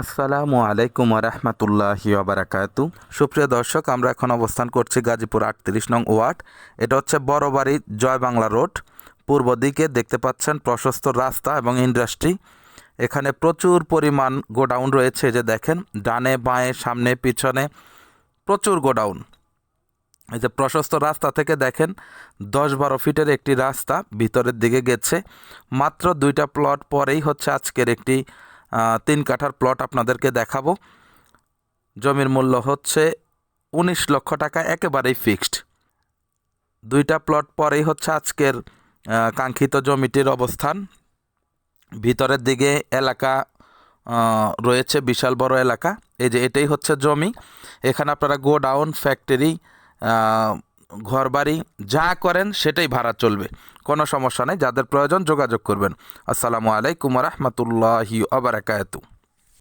আসসালামু আলাইকুম রহমতুল্লাহি বারাকাতু। সুপ্রিয় দর্শক, আমরা এখন অবস্থান করছি গাজীপুর আটত্রিশ নং ওয়ার্ড। এটা হচ্ছে বড়বাড়ি জয় বাংলা রোড। পূর্ব দিকে দেখতে পাচ্ছেন প্রশস্ত রাস্তা এবং ইন্ডাস্ট্রি। এখানে প্রচুর পরিমাণ গোডাউন রয়েছে যে দেখেন, ডানে বাঁয়ে, সামনে পিছনে প্রচুর গোডাউন। এই যে প্রশস্ত রাস্তা থেকে দেখেন, দশ বারো ফিটের একটি রাস্তা ভিতরের দিকে গেছে। মাত্র দুইটা প্লট পরেই হচ্ছে আজকের একটি তিন কাঠার প্লট আপনাদেরকে দেখাবো। জমির মূল্য হচ্ছে উনিশ লক্ষ টাকা, একেবারেই ফিক্সড দুইটা প্লট পরেই হচ্ছে আজকের কাঙ্ক্ষিত জমিটির অবস্থান। ভিতরের দিকে এলাকা রয়েছে, বিশাল বড় এলাকা। এই যে এটাই হচ্ছে জমি। এখানে আপনারা গোডাউন ফ্যাক্টরি ঘরবাড়ি যা করেন সেটাই ভাড়া চলবে। কোনো সমস্যা নেই, যাদের প্রয়োজন যোগাযোগ করবেন। আসসালামু আলাইকুম রহমতুল্লাহি আবরাকাতু